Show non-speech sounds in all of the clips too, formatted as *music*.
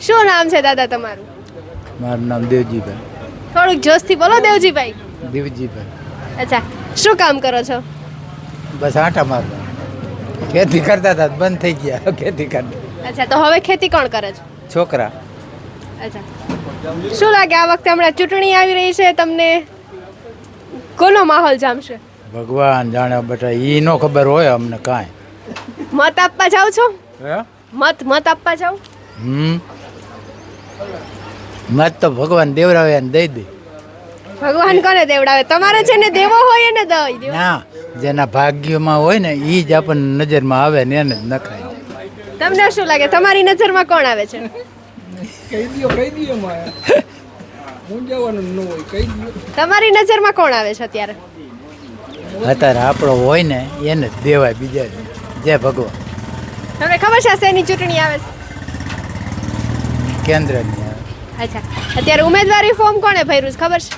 શું નામ છે દાદા તમારું? મારું નામ દેવજીભાઈ. થોડુંક જોશથી બોલો દેવજીભાઈ. દેવજીભાઈ. અચ્છા શું કામ કરો છો? બસ આટા મારવા. ખેતી કરતા હતા બંધ થઈ ગયા. ખેતી કરતા. અચ્છા તો હવે ખેતી કોણ કરે છે? છોકરા. અચ્છા. શું લાગે આ વખતે હમણાં ચૂંટણી આવી રહી છે તમને કોનો માહોલ જામશે? ભગવાન જાણે બેટા એ નો ખબર હોય અમને કાંઈ. મત આપવા જાવ છો? હે? મત મત આપવા જાવ હમ. મત તો ભગવાન દેવરાવે ને દઈ દે. ભગવાન કોને દેવડાવે? તમારે છે ને દેવો હોય ને દઈ દે. ના જેના ભાગ્યમાં હોય ને એ જ આપણને નજરમાં આવે ને એને જ નખાય. તમને શું લાગે? તમારી નજરમાં કોણ આવે છે? કહી દો કહી દો માયા જવાનું ન હોય કહી દો તમારી નજરમાં કોણ આવે છે અત્યારે? અત્યારે આપણો હોય ને એને જ દેવાય બીજા જય ભગવાન. તમને ખબર છે આ શેની ચૂંટણી આવે છે? કેન્દ્રની. અચ્છા. અત્યારે ઉમેદવારી ફોર્મ કોણે ભર્યું છે ખબર છે?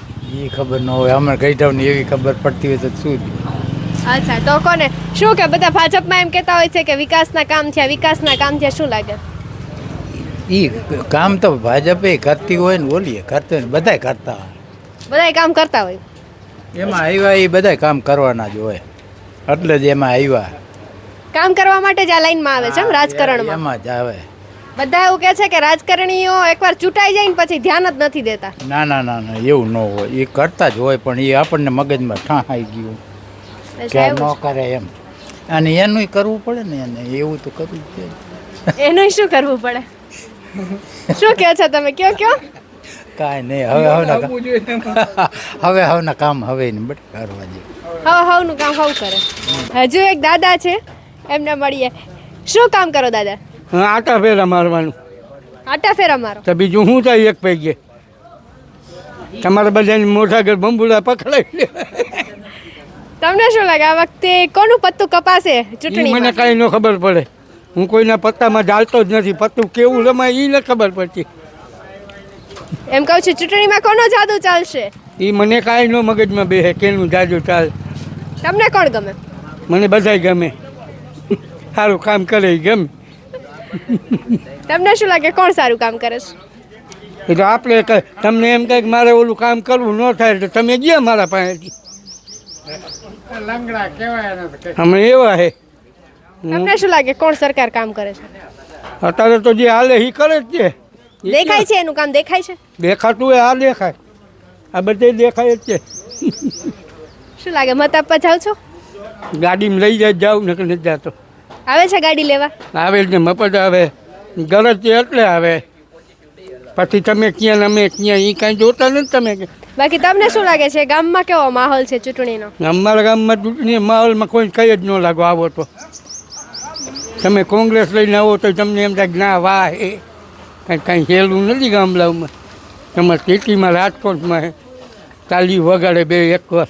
એ ખબર ન હોય. અમે ટાઉન એવી ખબર પડતી હોય તો શું અચ્છા તો કોને? શું કે બધા ભાજપમાં એમ કહેતા હોય છે કે વિકાસના કામ થયા વિકાસના કામ થયા શું લાગે? એ કામ તો ભાજપે કરતી હોય ને બોલીએ કરતી હોય ને બધાય કરતા હોય. બધાય કામ કરતા હોય. એમાં આવ્યા એ બધાય કામ કરવાના જ હોય. એટલે જ એમાં આવ્યા કામ કરવા માટે જ આ લાઈનમાં આવે છે એમ રાજકારણમાં? એમાં જ આવે. બધા એવું કહે છે કે રાજકારણીઓ એકવાર ચૂંટાઈ જાય ને પછી ધ્યાન જ નથી દેતા. ના ના ના ના એવું ન હોય. એ કરતા જ હોય પણ એ આપણને મગજમાં ઠાંહાઈ ગયું. કે ન કરે એમ. અને એનું કરવું પડે ને એને એવું તો કરવું જ. એનું શું કરવું પડે? શું કહો છો તમે? કયો કયો? કાંઈ નહીં હવે હવના *laughs* હવે હવના કામ હવે ને બધા કરવા જોઈએ હવે હવનું કામ હવ કરે. હજુ એક દાદા છે એમને મળીએ. શું કામ કરો દાદા? આટા ફેરા મારવાનું. આટા ફેરા મારો. તો બીજું શું થાય એક પૈકી તમારા બધાને મોટા ઘર બંબુડા પકડાઈ તમને શું લાગે? આ વખતે કોનું પત્તું કપાશે ચૂંટણી મને કાંઈ ન ખબર પડે. હું કોઈના પત્તામાં ઝાલતો જ નથી. પત્તું કેવું રમાય એ ન ખબર પડતી. એમ કહું છું ચૂંટણીમાં કોનો જાદુ ચાલશે? એ મને કાંઈ ન મગજમાં બેસે કેનું જાજુ ચાલ. તમને કોણ ગમે? મને બધાય ગમે. સારું કામ કરે ગમે. તમને શું લાગે કોણ સારું કામ કરે છે? એટલે આપણે તમને એમ કહે કે મારે ઓલું કામ કરવું ન થાય તો તમે ગયા મારા પાસેથી. અમે એવા હે. તમને શું લાગે કોણ સરકાર કામ કરે છે? અત્યારે તો જે હાલે એ કરે જ છે. દેખાય છે એનું કામ દેખાય છે? દેખાતું હોય આ દેખાય. આ બધે દેખાય જ છે. શું લાગે મત આપવા જાવ છો? ગાડીમાં લઈ જાય જાવ ને નથી જતો. આવે છે ગાડી લેવા? આવે જ ને મફત આવે. ગરજ એટલે આવે. પછી તમે ક્યાં અમે ક્યાં એ કાંઈ જોતા નથી તમે બાકી તમને શું લાગે છે ગામમાં કેવો માહોલ છે ચૂંટણીનો? અમારા ગામમાં ચૂંટણી માહોલમાં કોઈ કઈ જ ન લાગો આવો તો. તમે કોંગ્રેસ લઈને આવો તો તમને એમ થાય ના વાહ એ. કાંઈ કાંઈ હેલું નથી ગામડાઓમાં. તમારે સિટીમાં રાજકોટમાં તાલી વગાડે બે એક વાર.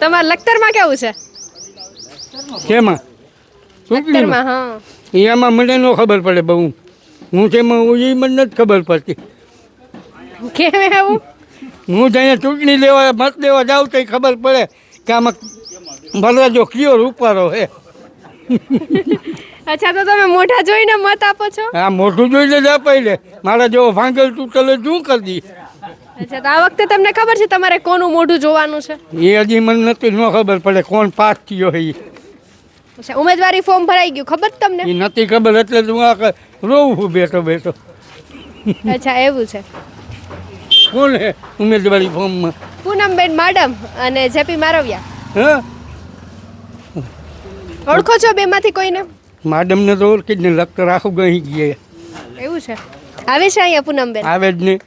તમારા લખતરમાં કેવું છે? શેમાં લખતરમાં હા. એમાં મને ન ખબર પડે બહુ. હું તેમાં હું એ મને નથી ખબર પડતી. કેમ હું ત્યાં ચૂંટણી લેવા મત લેવા જાઉં તો ખબર પડે કે આમાં ભરવાજો કયો રૂપારો હે અચ્છા તો તમે મોઢા જોઈને મત આપો છો? આ મોઢું જોઈને જ અપાઈ લે. મારા જેવો ભાંગલ તૂટેલો શું કરી દી? અચ્છા તો આ વખતે તમને ખબર છે તમારે કોનું મોઢું જોવાનું છે? એ હજી મને નથી ન ખબર પડે કોણ પાસ થયો એ અચ્છા ઉમેદવારી ફોર્મ ભરાઈ ગયું. ખબર તમને? એ નથી ખબર એટલે જ હું આ રોવું છું બેઠો બેઠો. અચ્છા એવું છે. કોણ હે ઉમેદવારી ફોર્મમાં પૂનમબેન માડમ અને જેપી મારવિયા. હા? ઓળખો છો બેમાંથી કોઈને? માડમને તો ઓળખી જ ને લખતર આખું ગઈ ગયા એવું છે. આવે છે અહીંયા પૂનમબેન? આવે જ નહીં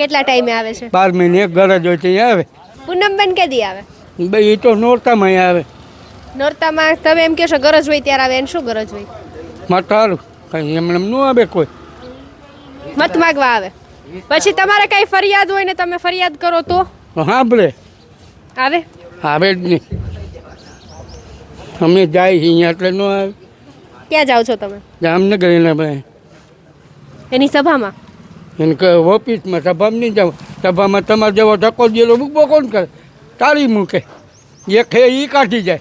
કેટલા ટાઈમે આવે છે? બાર મહિને એક ગરજ હોય ત્યાં આવે. પૂનમબેન કેદી આવે? બે એ તો નોરતામાં આવે. નોરતામાં તમે એમ કહેશો ગરજ હોય ત્યારે આવે એને શું ગરજ હોય? મત તારું કંઈ એમને એમ ન આવે કોઈ. મત માગવા આવે. પછી તમારે કઈ ફરિયાદ હોય ને તમે ફરિયાદ કરો તો? સાંભળે આવે? આવે જ નહીં. અમે જાય અહીંયા એટલે ન આવે. ક્યાં જાઓ છો તમે? જામનગર એના ભાઈ. એની સભામાં? એને કહે ઓફિસમાં સભામાં નહીં જાવ સભામાં તમારે જેવો ધક્કો દેલો મૂકવો કોણ કરે? તાળી મૂકે. એક ખે એ કાઢી જાય.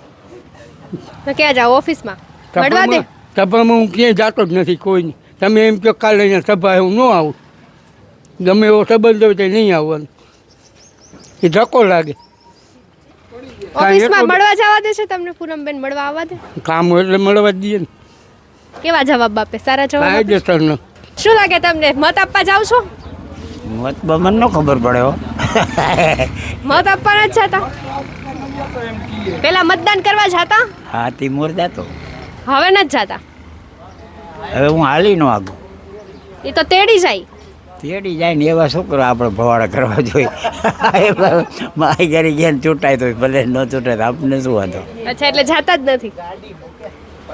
તો ક્યાં જાઓ ઓફિસમાં? મળવા દે. સભામાં હું ક્યાંય જાતો જ નથી કોઈની. તમે એમ કહો કાલે અહીંયા સભા હું ન આવું. ગમે એવો સંબંધ હોય તો નહીં આવવાનું. એ ધક્કો લાગે. ઓફિસમાં મળવા જવા દે છે તમને પૂનમબેન મળવા આવવા દે? કામ હોય એટલે મળવા દઈએ ને. કેવા જવાબ આપે? સારા જવાબ આપે? સરનો શું લાગે તમને? મત આપવા જાવ છો? મત મને ન ખબર પડે હો. મત આપવાના જ જતા પેલા મતદાન કરવા જતા? તે મોર જાતો. હવે ન જતા? હવે હું હાલી ન આગું. એ તો તેડી જાય. તેડી જાય ને એવા છોકરો આપણે ભવાડા કરવા જોઈએ. *laughs* મારી ઘરે ગયા ચૂંટાય તો ભલે ન ચૂંટાય તો આપણને શું વાંધો? અચ્છા એટલે જાતા જ નથી.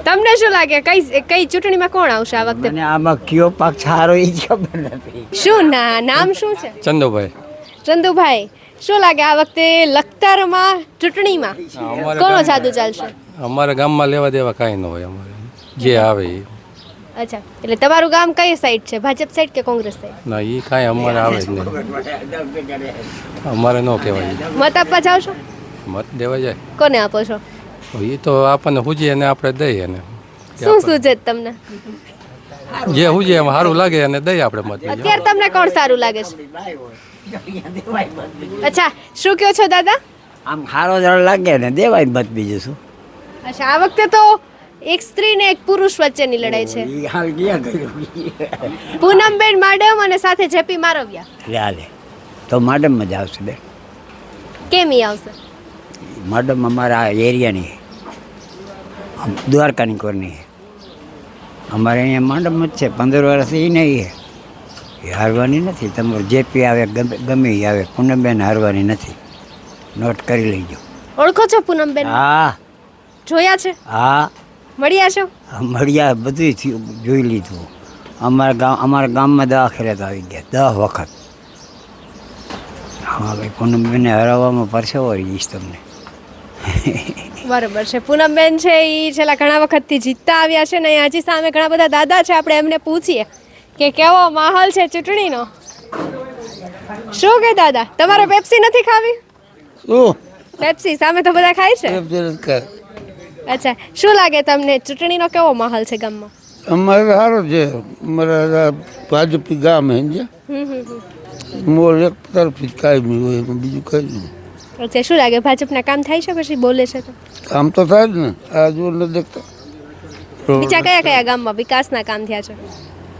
તમને શું લાગે? કઈ કઈ ચૂંટણીમાં કોણ આવશે આ વખતે? મને આમાં કયો પાક સારો એ ખબર નથી. શું ના નામ શું છે? ચંદુભાઈ. ચંદુભાઈ. શું લાગે આ વખતે લખતરમાં ચૂંટણીમાં કોનો જાદુ ચાલશે? અમારા ગામમાં લેવા દેવા કાંઈ ન હોય અમારે. જે આવે એ. અચ્છા એટલે તમારું ગામ કઈ સાઈડ છે? ભાજપ સાઈડ કે કોંગ્રેસ સાઈડ ના એ કાંઈ અમારે આવે જ નહીં. અમારે ન કહેવાય. મત આપવા જાવ છો? મત દેવા જાય. કોને આપો છો? એ તો આપણને હુજીએ ને આપણે દઈએ ને. શું સૂજે તમને? જે હુજીએ એમ સારું લાગે અને દઈએ આપણે મત. અત્યારે તમને કોણ સારું લાગે છે? અચ્છા શું કહો છો દાદા? આમ ખારો જળ લાગે ને દેવાય મત બીજું શું? અચ્છા આ વખતે તો એક સ્ત્રી ને એક પુરુષ વચ્ચેની લડાઈ છે. હાલ ગયા? કર્યું પૂનમબેન માડમ અને સાથે જેપી મારવિયા. લે હાલે તો માડમ મજા આવશે બે કેમ ઈ આવશે? માડમ અમારા એરિયાની દ્વારકાની કોરની. અમારે અહીંયા માડમ જ છે પંદર વર્ષ એ નહીં એ હારવાની નથી. તમારે જેપી આવે ગમે ગમે એ આવે. પૂનમબેન હારવાની નથી. નોટ કરી લેજો. ઓળખો છો પૂનમબેન? હા. જોયા છે? હા. મળ્યા છો? મળ્યા બધું થયું જોઈ લીધું. અમારા ગામ અમારા ગામમાં દવાખાને આવી ગયા દહ વખત. હા ભાઈ પૂનમબેનને હરાવવામાં પરસેવો રહી જઈશ તમને. બરોબર છે. પૂનમબેન છે એ છેલ્લા ઘણા વખતથી જીતતા આવ્યા છે ને હજી સામે ઘણા બધા દાદા છે. આપણે એમને પૂછીએ. કે કેવો માહોલ છે ચૂંટણીનો? શું કે દાદા? તમારે પેપ્સી નથી ખાવી? શું? પેપ્સી સામે તો બધા ખાય છે? અચ્છા શું લાગે તમને ચૂંટણીનો કેવો માહોલ છે ગામમાં? અમારે સારો છે. અમારા ભાજપી ગામ હે. મોલ એક તરફી જ કાયમી હોય એમાં બીજું કઈ અચ્છા શું લાગે? ભાજપના કામ થાય છે પછી બોલે છે તો? કામ તો થાય જ ને. આ જો ન દેખતા. બીજા કયા કયા ગામમાં વિકાસના કામ થયા છે?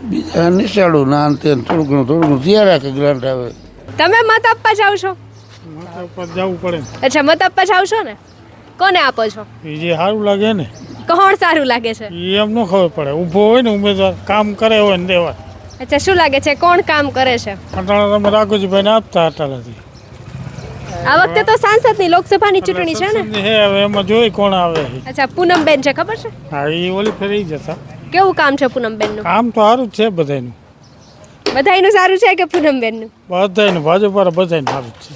બીજા નિશાળું ના અંતે થોડું ઘણું થોડું ઘણું થયા રાખે ગ્રાન્ટ આવે. તમે મત આપવા જાવ છો? જવું પડે. અચ્છા મત આપવા જાવ છો ને? કોને આપો છો? એ જે સારું લાગે ને કોણ સારું લાગે છે? એ એમ ન ખબર પડે. ઊભો હોય ને ઉમેદવાર કામ કરે હોય ને દેવા. અચ્છા શું લાગે છે? કોણ કામ કરે છે? અટાણા તમે રાઘોજીભાઈને આપતા અટાણાથી. આ વખતે તો સાંસદની લોકસભાની ચૂંટણી છે ને? હે હવે એમાં જોઈ કોણ આવે. અચ્છા પૂનમબેન છે ખબર છે? હા એ ઓલી ફેરી જતા કેવું કામ છે પૂનમબેનનું? કામ તો સારું જ છે બધાયનું. બધાયનું સારું છે કે પૂનમબેનનું? બધાયનું ભાજપ વાળા બધાયનું સારું જ છે.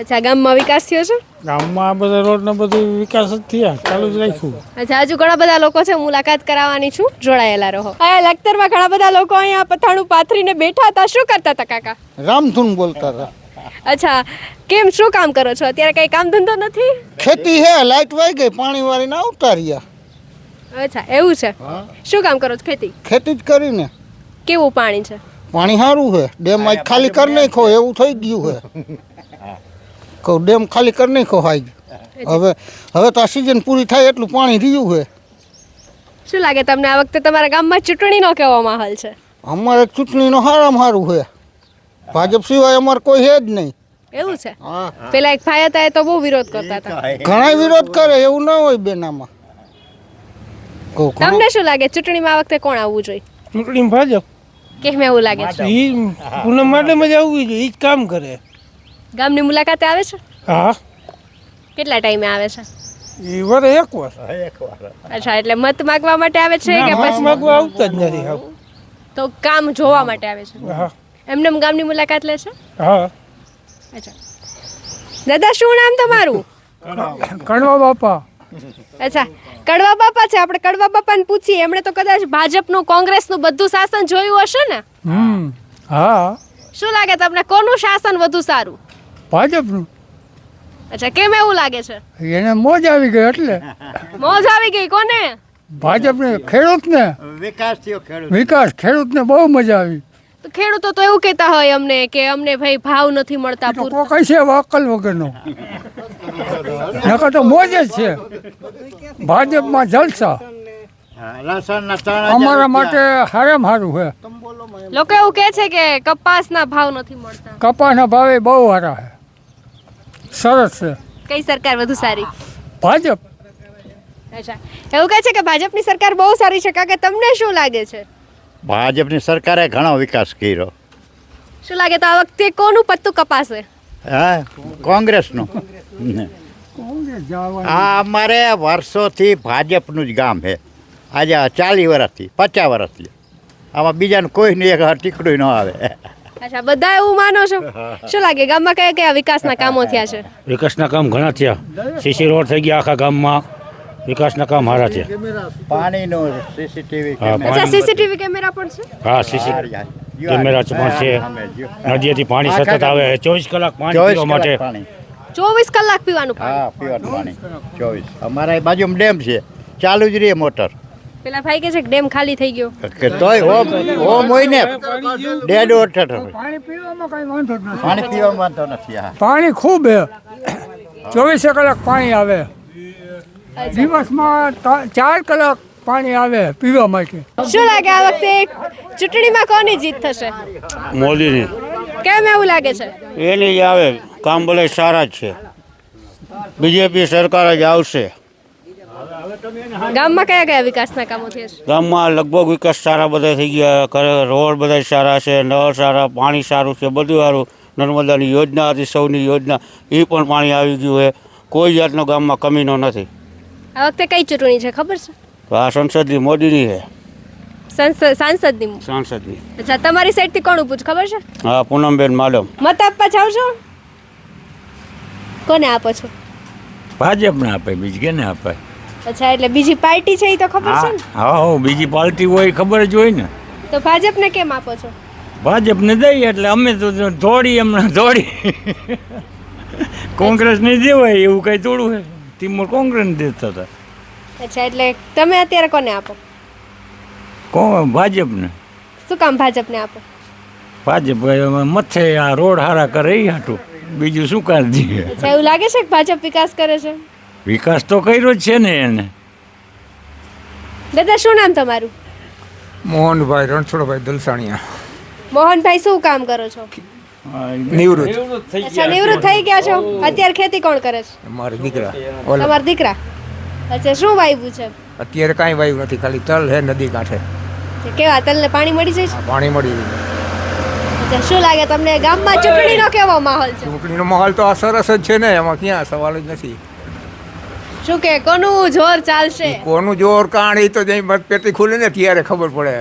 અચ્છા ગામમાં વિકાસ થયો છે? ગામમાં આ બધા રોડ ને બધું વિકાસ જ થયા ચાલુ જ રાખ્યું. અચ્છા હજુ ઘણા બધા લોકો છે મુલાકાત કરાવવાની છું જોડાયેલા રહો. અહીંયા લખતરમાં ઘણા બધા લોકો અહીંયા પથાણું પાથરીને બેઠા હતા શું કરતા હતા કાકા? રામધૂન બોલતા હતા. અચ્છા કેમ શું કામ કરો છો? અત્યારે કઈ કામ ધંધો નથી? ખેતી હે લાઈટ વાઈ ગઈ પાણી વાળીને આવતા રહ્યા. અચ્છા એવું છે? શું કામ કરો છો ખેતી? ખેતી જ કરીને. કેવું પાણી છે? પાણી સારું છે. ડેમ આજ ખાલી કરી નાખો એવું થઈ ગયું છે. કહું ડેમ ખાલી કરી નાખો હાઈ હવે હવે તો આ સિઝન પૂરી થાય એટલું પાણી રહ્યું છે. શું લાગે તમને આ વખતે તમારા ગામમાં ચૂંટણીનો કેવો માહોલ છે? અમારે ચૂંટણીનો હારામાં સારું છે. ભાજપ સિવાય અમારે કોઈ છે જ નહીં. એવું છે? હા. પેલા એક ભાઈ હતા એ તો બહુ વિરોધ કરતા હતા. ઘણા વિરોધ કરે એવું ના હોય બેનામાં. તમને શું લાગે ચૂંટણીમાં આ વખતે કોણ આવવું જોઈએ? ચૂંટણી ભાજપ. કેમ એવું લાગે છે? ઈ પૂનમ માટે મજા આવવી જોઈએ ઈ જ કામ કરે. ગામની મુલાકાતે આવે છે? હા. કેટલા ટાઈમે આવે છે? એ વરે એક વાર. અચ્છા એટલે મત માંગવા માટે આવે છે કે પછી? માગવા આવતા જ નથી હા તો કામ જોવા માટે આવે છે? હા. એમને એમ ગામની મુલાકાત લે છે? હા. અચ્છા. દાદા શું નામ તમારું? કણવા બાપા. અચ્છા કડવા બાપા છે. આપણે કડવા બાપાને પૂછીએ. એમણે તો કદાચ ભાજપનું કોંગ્રેસનું બધું શાસન જોયું હશે ને? હમ હા. શું લાગે તમને? કોનું શાસન વધુ સારું? ભાજપનું. અચ્છા કેમ એવું લાગે છે? એને મોજ આવી ગઈ એટલે. મોજ આવી ગઈ કોને? ભાજપને ખેડૂતને. વિકાસ થયો ખેડૂત. વિકાસ ખેડૂતને બહુ મજા આવી. તો ખેડૂતો તો એવું કહેતા હોય અમને કે અમને ભાઈ ભાવ નથી મળતા કોઈ છે એવો અક્કલ વગરનો. નકર તો મોજ જ છે. ભાજપમાં જલસા. અમારા માટે હારેમ હારું છે લોકો એવું કહે છે કે કપાસના ભાવ નથી મળતા. કપાસના ભાવે બહુ સારા છે સરસ છે. કઈ સરકાર વધુ સારી? ભાજપ. અચ્છા. એવું કહે છે કે ભાજપની સરકાર બહુ સારી છે. કાકા તમને શું લાગે છે? ભાજપની સરકારે ઘણો વિકાસ કર્યો. શું લાગે તો આ વખતે કોનું પત્તું કપાશે? હા કોંગ્રેસનું. આ અમારે વર્ષોથી ભાજપનું જ ગામ છે. આજે ચાલીસ વર્ષથી પચાસ વર્ષથી. આમાં બીજાને કોઈને એક ટીકડું ન આવે. અચ્છા બધા એવું માનો છો? શું લાગે ગામમાં કયા કયા વિકાસના કામો થયા છે? વિકાસના કામ ઘણા થયા. સીસી રોડ થઈ ગયા આખા ગામમાં. વિકાસના કામ સારા છે પાણીનું સીસીટીવી હા, અચ્છા સીસીટીવી કેમેરા પણ છે? હા સીસી કેમેરા પણ છે. નદીએથી પાણી સતત આવે. ચોવીસ કલાક પાણી ચોવીસ પીવા માટે. પાણી. ચોવીસ કલાક પીવાનું હા પીવાનું પાણી. ચોવીસ. અમારા એ બાજુમાં ડેમ છે. ચાલુ જ રહે મોટર. પેલા ભાઈ કે છે ડેમ ખાલી થઈ ગયો. કે તોય ઓમ ઓમ હોય ને ડેડ વોટર પાણી પીવામાં કઈ વાંધો નથી. પાણી પીવામાં વાંધો નથી હા. પાણી ખૂબ છે. ચોવીસે કલાક પાણી આવે. દિવસમાં ચાર કલાક પાણી આવે પીવા માટે શું લાગે આ વખતે ચૂંટણીમાં કોની જીત થશે? મોદીની. કેમ એવું લાગે છે? એની આવે. કામ ભલે સારા જ છે. બીજેપી સરકાર જ આવશે. ગામમાં કયા કયા વિકાસના કામો થયા ગામમાં લગભગ વિકાસ સારા બધા થઈ ગયા. રોડ બધા સારા છે નળ સારા પાણી સારું છે બધું સારું. નર્મદાની યોજના હતી સૌની યોજના. એ પણ પાણી આવી ગયું છે. કોઈ જાતનો ગામમાં કમીનો નથી. આ વખતે કઈ ચૂંટણી છે ખબર છે? આ સંસદની મોદીની છે. સાંસદની. સાંસદની. અચ્છા તમારી સાઈડથી કોણ ઊભું છે ખબર છે? હા પૂનમબેન માડમ. મત આપવા જાવ છો? કોને આપો છો? ભાજપને આપે બીજી કેને આપે. અચ્છા એટલે બીજી પાર્ટી છે એ તો ખબર છે ને? હા હો બીજી પાર્ટી હોય ખબર જ હોય ને. તો ભાજપને કેમ આપો છો? ભાજપને દઈએ એટલે અમે તો દોડી હમણાં દોડી કોંગ્રેસને દેવાય એવું કઈ થોડું હોય. તિમોર કોંગ્રેસને દેતા હતા. અચ્છા એટલે તમે અત્યારે કોને આપો? કોણ ભાજપને? શું કામ ભાજપને આપો? ભાજપ મથે આ રોડ હારા કરે એ હાટું. બીજું શું કાળજી? એવું લાગે છે કે ભાજપ વિકાસ કરે છે? વિકાસ તો કર્યો જ છે ને એને. દાદા શું નામ તમારું? મોહનભાઈ રણછોડભાઈ દલસાણિયા. મોહનભાઈ શું કામ કરો છો? નિવૃત્ત. અચ્છા નિવૃત્ત થઈ ગયા છો? અત્યારે ખેતી કોણ કરે છે? મારા દીકરા. ઓલા. તમારા દીકરા? અચ્છા શું વાવ્યું છે? અત્યારે કાંઈ વાવ્યું નથી ખાલી તલ હે નદી કાંઠે. કેવા? તલને પાણી મળી જાય છે પાણી મળી રહ્યું અચ્છા શું લાગે તમને ગામમાં ચૂંટણીનો કેવો માહોલ છે? ચૂંટણીનો માહોલ તો આ સરસ જ છે ને એમાં ક્યાં સવાલ જ નથી. શું કે કોનું જોર ચાલશે? કોનું જોર કાણ એ તો જઈ મતપેટી ખુલે ને ત્યારે ખબર પડે.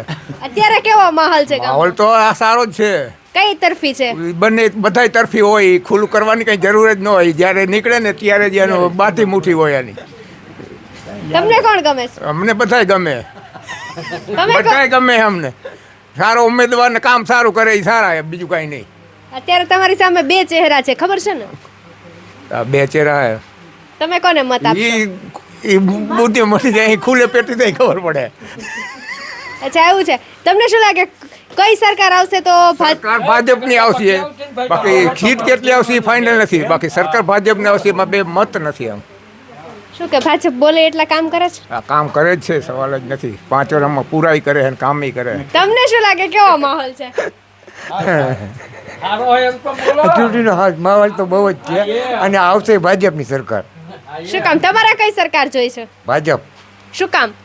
અત્યારે કેવો માહોલ છે માહોલ તો આ સારો જ છે. કઈ તરફી છે? બંને બધાય તરફી હોય ખુલ્લું કરવાની કઈ જરૂર જ ન હોય. જ્યારે નીકળે ને ત્યારે જ એનો બાથી મુઠ્ઠી હોય એની. તમને કોણ ગમે છે? અમને બધાય ગમે. બધાય ગમે અમને. સારો ઉમેદવાર ને કામ સારું કરે એ સારા એ બીજું કાંઈ નહીં. અત્યારે તમારી સામે બે ચહેરા છે ખબર છે ને? આ બે ચહેરા તમે કોને મત આપશો? ઈ બુદ્ધિ મળી જાય ઈ ખુલ્લે પેટી થઈ ખબર પડે. અચ્છા એવું છે. તમને શું લાગે કઈ સરકાર આવશે તો સરકાર ભાજપની આવશે. બાકી સીટ કેટલી આવશે એ ફાઇનલ નથી. બાકી સરકાર ભાજપની આવશે એમાં બે મત નથી આમ શું કે ભાજપ બોલે એટલા કામ કરે છે? આ કામ કરે જ છે સવાલ જ નથી. પાંચ વર્ષમાં પૂરાઈ કરે અને કામય કરે. તમને શું લાગે કેવો માહોલ છે? ચૂંટણીનો હાલ માહોલ તો બહુ જ છે અને આવશે ભાજપની સરકાર. શું કામ તમારા કઈ સરકાર જોઈ છે? ભાજપ. શું કામ?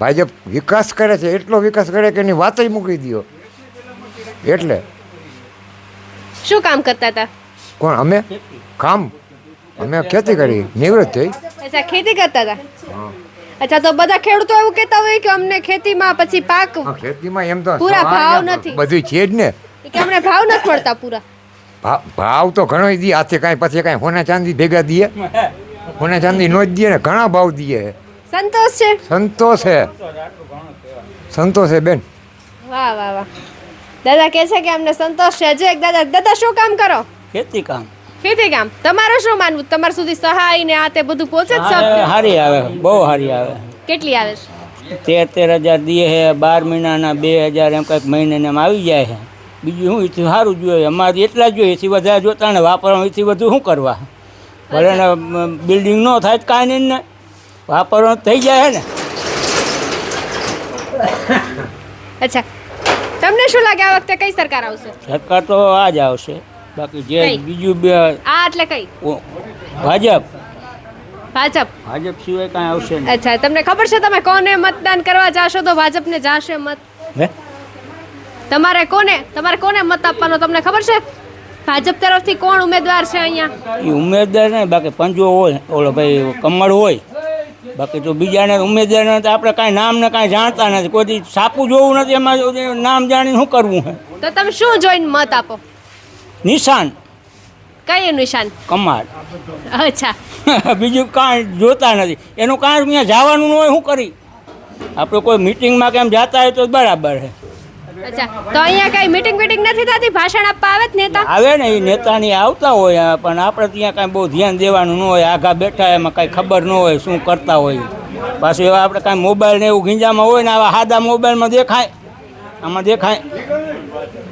ભાજપ વિકાસ કરે છે એટલો વિકાસ કરે કે એની વાત જ મૂકી દો એટલે. શું કામ કરતા હતા? કોણ અમે? કામ? અમે ખેતી કરી નિવૃત્ત થઈ. અચ્છા ખેતી કરતા હતા? અચ્છા તો બધા ખેડૂતો એવું કહેતા હોય કે અમને ખેતીમાં પછી પાક ખેતીમાં એમ તો પૂરા ભાવ નથી. બધું છે જ ને. કે અમને ભાવ નથી મળતા પૂરા. ભાવ તો ઘણો દી હાથે કાંઈ પછી કાંઈ હોના ચાંદી ભેગા દઈએ હોના ચાંદી નો જ દઈએ ને ઘણા ભાવ દઈએ સંતોષ છે? સંતોષ છે. સંતોષ છે બેન. વાહ વાહ વાહ. દાદા કહે છે કે અમને સંતોષ છે. હજુ એક દાદા. દાદા શું કામ કરો? ખેતી કામ. ખેતી કામ તમારું શું માનવું? તમારા સુધી સહાય ને આ તે બધું પહોંચે જ સબ સારી આવે. બહુ સારી આવે. કેટલી આવે છે? તેર તેર હજાર દે છે બાર મહિનાના બે હજાર એમ કંઈક મહિને એમ આવી જાય છે બીજું શું? એથી સારું જોઈએ અમારે એટલા જ જોઈએ એથી વધારે જોતા ને વાપરવાનું એથી વધુ શું કરવા? ભલે ને બિલ્ડિંગ ન થાય તો કાંઈ નહીં ને. વાપરવાનું થઈ જાય ને. અચ્છા. તમને શું લાગે આ વખતે કઈ સરકાર આવશે? સરકાર તો આ જ આવશે. બાકી જે બીજું બે આ એટલે કઈ? ભાજપ. ભાજપ. ભાજપ સિવાય કાંઈ આવશે નહીં. અચ્છા તમને ખબર છે તમે કોને મતદાન કરવા જાશો તો ભાજપને જાશે મત? હે? તમારે કોને તમારે કોને મત આપવાનો તમને ખબર છે? ભાજપ તરફથી કોણ ઉમેદવાર છે અહીંયા? એ ઉમેદવાર નહીં બાકી પંજો હોય ઓલો ભાઈ કમળ હોય. બાકી તો બીજાને ઉમેદવાર તો આપણે કાંઈ નામ ને કાંઈ જાણતા નથી. કોઈ સાપું જોવું નથી એમાં નામ જાણીને શું કરવું હે? તો તમે શું જોઈને મત આપો? નિશાન. કયું નિશાન? કમાડ. અચ્છા. *laughs* બીજું કાંઈ જોતા નથી. એનું કાંઈ અહીંયા જવાનું ન હોય શું કરી? આપણે કોઈ મિટિંગમાં કેમ જતા હોય તો બરાબર છે. અચ્છા. તો અહીંયા કઈ મીટિંગ મીટિંગ નથી થતી? ભાષણ આપવા આવે જ નેતા? આવે ને એ નેતાની આવતા હોય પણ આપણે ત્યાં કાંઈ બહુ ધ્યાન દેવાનું ન હોય આઘા બેઠા એમાં કાંઈ ખબર ન હોય શું કરતા હોય પાછું એવા આપણે કાંઈ મોબાઈલ ને એવું ગીંજામાં હોય ને આવા સાદા મોબાઈલમાં દેખાય? આમાં દેખાય?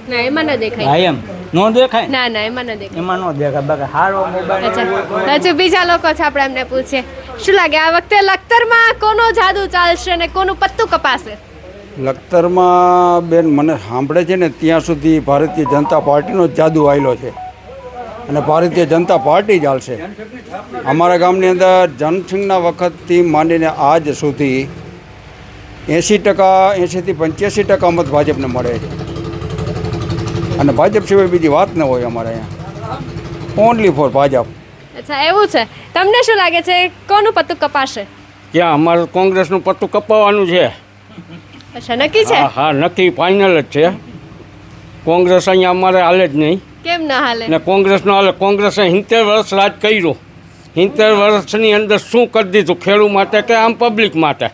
ના એમાં ન દેખાય. હા એમ. ન દેખાય? ના ના એમાં ન દેખાય. એમાં ન દેખાય. બાકી હારો મોબાઈલ અચ્છા. હજુ બીજા લોકો છે આપણે એમને પૂછીએ. શું લાગે આ વખતે લખતરમાં કોનો જાદુ ચાલશે ને કોનું પત્તું કપાશે? લખતરમાં બેન મને સાંભળે છે ને ત્યાં સુધી ભારતીય જનતા પાર્ટીનો જ જાદુ આવેલો છે. અને ભારતીય જનતા પાર્ટી જ હાલશે. અમારા ગામની અંદર જનસિંહના વખતથી માંડીને આજ સુધી એંસી ટકા એંસીથી પંચ્યાસી ટકા મત ભાજપને મળે છે. અને ભાજપ સિવાય બીજી વાત ન હોય અમારે અહીંયા. Only for Bhajap. અચ્છા એવું છે. તમને શું લાગે છે કોનું પત્તું કપાશે? ક્યાં અમારે કોંગ્રેસનું પત્તું કપાવવાનું છે. અચ્છા નક્કી છે? હા નક્કી ફાઇનલ જ છે. કોંગ્રેસ અહીંયા અમારે હાલે જ નહીં. કેમ ના હાલે? ને કોંગ્રેસનો હાલે કોંગ્રેસે સિત્તેર વર્ષ રાજ કર્યું. સિત્તેર વર્ષની અંદર શું કરી દીધું ખેડૂત માટે કે આમ પબ્લિક માટે?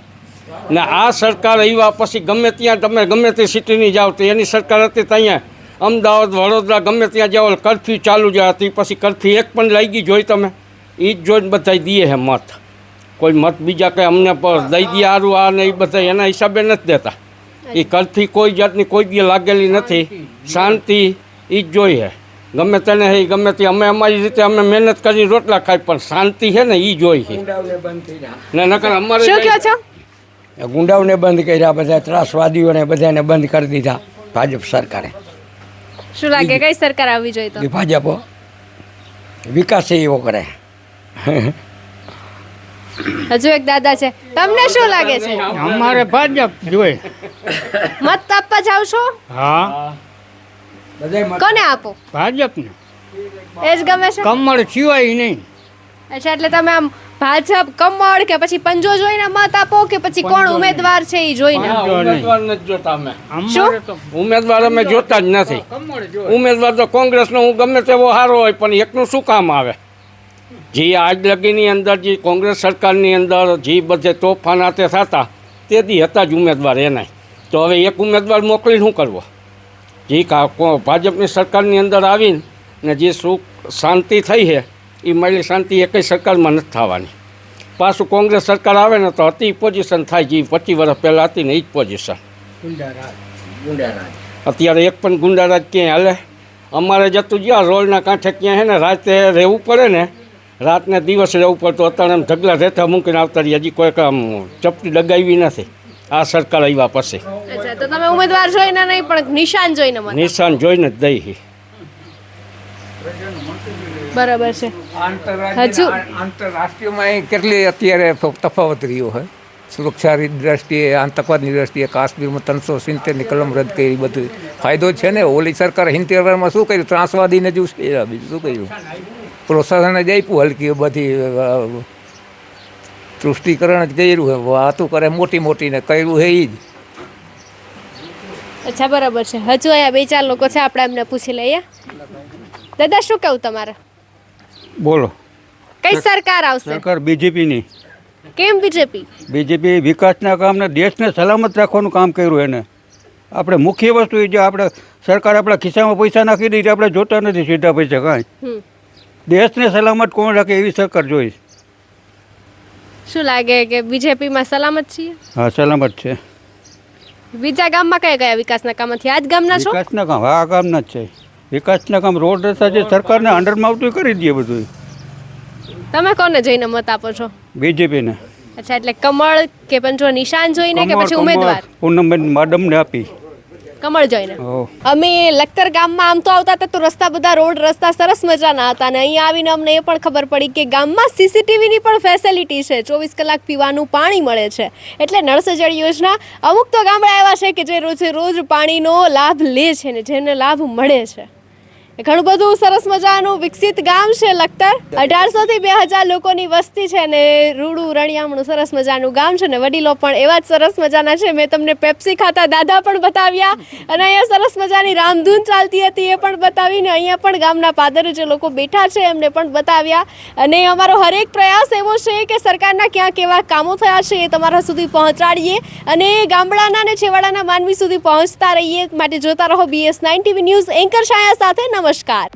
ને આ સરકાર આવ્યા પછી ગમે ત્યાં તમે ગમે તે સિટીની જાઓ તો એની સરકાર હતી ત્યાં અમદાવાદ વડોદરા ગમે ત્યાં જાઓ કરફ્યુ ચાલુ જ હતી. પછી કરફ્યુ એક પણ લાગી જોઈ તમે. એ જ જોઈને બધા દઈએ હે મત. કોઈ મત બીજા કંઈ અમને પર દઈ દે સારું આ ને એ બધા એના હિસાબે નથી દેતા. એ કરફ્યુ કોઈ જાતની કોઈ દી લાગેલી નથી. શાંતિ એ જ જોઈએ ગમે તેને હે ગમે તે અમે અમારી રીતે અમે મહેનત કરી રોટલા ખાઈ પણ શાંતિ છે ને એ જોઈ છે ને નકર અમારે શું કહો છો? ગુંડાઓને બંધ કર્યા બધા ત્રાસવાદીઓને બધાને બંધ કરી દીધા ભાજપ સરકારે. શું લાગે? કઈ સરકાર આવવી જોઈએ તો? ભાજપ વિકાસ એવો કરે. હજુ એક દાદા છે. તમને શું લાગે છે? અમારે ભાજપ જોઈએ. મત આપવા જાવ છો? હા. કોને આપો? ભાજપને. એ જ ગમે છે? કમળ સિવાય નહીં. અચ્છા એટલે તમે આમ ભાજપ કમળ કે પછી પંજો જોઈને મત આપો કે પછી કોણ ઉમેદવાર છે એ જોઈને? ઉમેદવાર નથી જોતા અમે. ઉમેદવાર અમે જોતા જ નથી. ઉમેદવાર તો કોંગ્રેસનો હું ગમે તેવો સારો હોય પણ એકનું શું કામ આવે? જે આજ લગીની અંદર જે કોંગ્રેસ સરકારની અંદર જે બધે તોફાન હાથે થતા તેથી હતા જ ઉમેદવાર એનાય તો હવે એક ઉમેદવાર મોકલીને શું કરવો? જે કા- કો- ભાજપની સરકારની અંદર આવીને ને જે સુખ શાંતિ થઈ છે એ મારી શાંતિ એકય સરકારમાં નથી થવાની. પાછું કોંગ્રેસ સરકાર આવે ને તો હતી પોઝિશન થાય જે પચીસ વર્ષ પહેલાં હતી ને એ જ પોઝિશન અત્યારે એક પણ ગુંડારાજ ક્યાંય હાલે? અમારે જતું જ્યાં રોડના કાંઠે ક્યાંય હે ને રાતે રહેવું પડે ને રાતને દિવસ રહેવું પડતું અત્યારે આમ ઢગલા રહેતા મૂકીને આવતા રહી હજી કોઈ આમ ચપટી લગાવી નથી. આ સરકાર આવ્યા પછી. તો તમે ઉમેદવાર જોઈને નહીં પણ નિશાન જોઈને નિશાન જોઈને જ દઈ. બરાબર છે. હજુ આંતરરાષ્ટ્રીયમાં કેટલી અત્યારે તફાવત રહ્યો હોય સુરક્ષાની દ્રષ્ટિએ આતંકવાદની દ્રષ્ટિએ કાશ્મીરમાં ત્રણસો સિત્તેરની કલમ રદ કરી બધું. ફાયદો છે ને? ઓલી સરકારે સિત્તેર વર્ષમાં શું કર્યું? ત્રાસવાદીને જ ઉશ્કેર્યા બીજું શું કર્યું? પ્રોત્સાહન જ આપ્યું હલકી બધી તૃષ્ટિકરણ જ કર્યું છે વાતું કરે મોટી મોટી ને કર્યું હે એ જ. અચ્છા બરાબર છે. હજુ અહીંયા બે ચાર લોકો છે. આપણે એમને પૂછી લઈએ. દાદા શું કહું તમારે? બોલો. કઈ સરકાર આવશે? સરકાર બીજેપીની. કેમ બીજેપી? બીજેપી વિકાસના કામને દેશને સલામત રાખવાનું કામ કર્યું એને. આપણે મુખ્ય વસ્તુ એ જે આપણે સરકાર આપણા ખિસ્સામાં પૈસા નાખી દઈ આપણે જોતા નથી સીધા પૈસા કાંઈ. દેશને સલામત કોણ રાખે એવી સરકાર જોઈશ શું લાગે કે બીજેપીમાં સલામત છીએ? હા સલામત છે. બીજા ગામમાં કયા કયા વિકાસના કામો થયા? આજ ગામના છો? વિકાસના કામ આ ગામના જ છે. વિકાસના કામ રોડ રસ્તા છે સરકારને અંડરમાં આવતું કરી દઈએ બધું તમે કોને જઈને મત આપો છો? બીજેપીને. અચ્છા એટલે કમળ કે પંચો નિશાન જોઈને કે પછી ઉમેદવાર? પૂનમબેન મેડમને આપી. કમળ જોઈને? અમે લખતર ગામમાં આમ તો આવતા હતા તો રસ્તા બધા રોડ રસ્તા સરસ મજાના હતા અને અહીંયા આવીને અમને એ પણ ખબર પડી કે ગામમાં સીસીટીવીની પણ ફેસિલિટી છે. ચોવીસ કલાક પીવાનું પાણી મળે છે. એટલે નળ સે જળ યોજના અમુક તો ગામડા એવા છે કે જે રોજે રોજ પાણીનો લાભ લે છે ને જેને લાભ મળે છે. ઘણું બધું સરસ મજાનું વિકસિત ગામ છે લખતર. અઢારસો થી બે હજાર લોકોની વસ્તી છે ને રૂડું રણિયામણું સરસ મજાનું ગામ છે ને વડીલો પણ એવા જ સરસ મજાના છે. મેં તમને પેપ્સી ખાતા દાદા પણ બતાવ્યા અને અહીંયા સરસ મજાની રામધૂન ચાલતી હતી એ પણ બતાવીને અહીંયા પણ ગામના પાદરે જે લોકો બેઠા છે એમને પણ બતાવ્યા. અને અમારો હરેક પ્રયાસ એવો છે કે સરકારના ક્યાં કેવા કામો થયા છે એ તમારા સુધી પહોંચાડીએ અને ગામડાના ને છેવાડાના માનવી સુધી પહોંચતા રહીએ. માટે જોતા રહો B S nine TV news anchor Chhaya સાથે નમસ્કાર. नमस्कार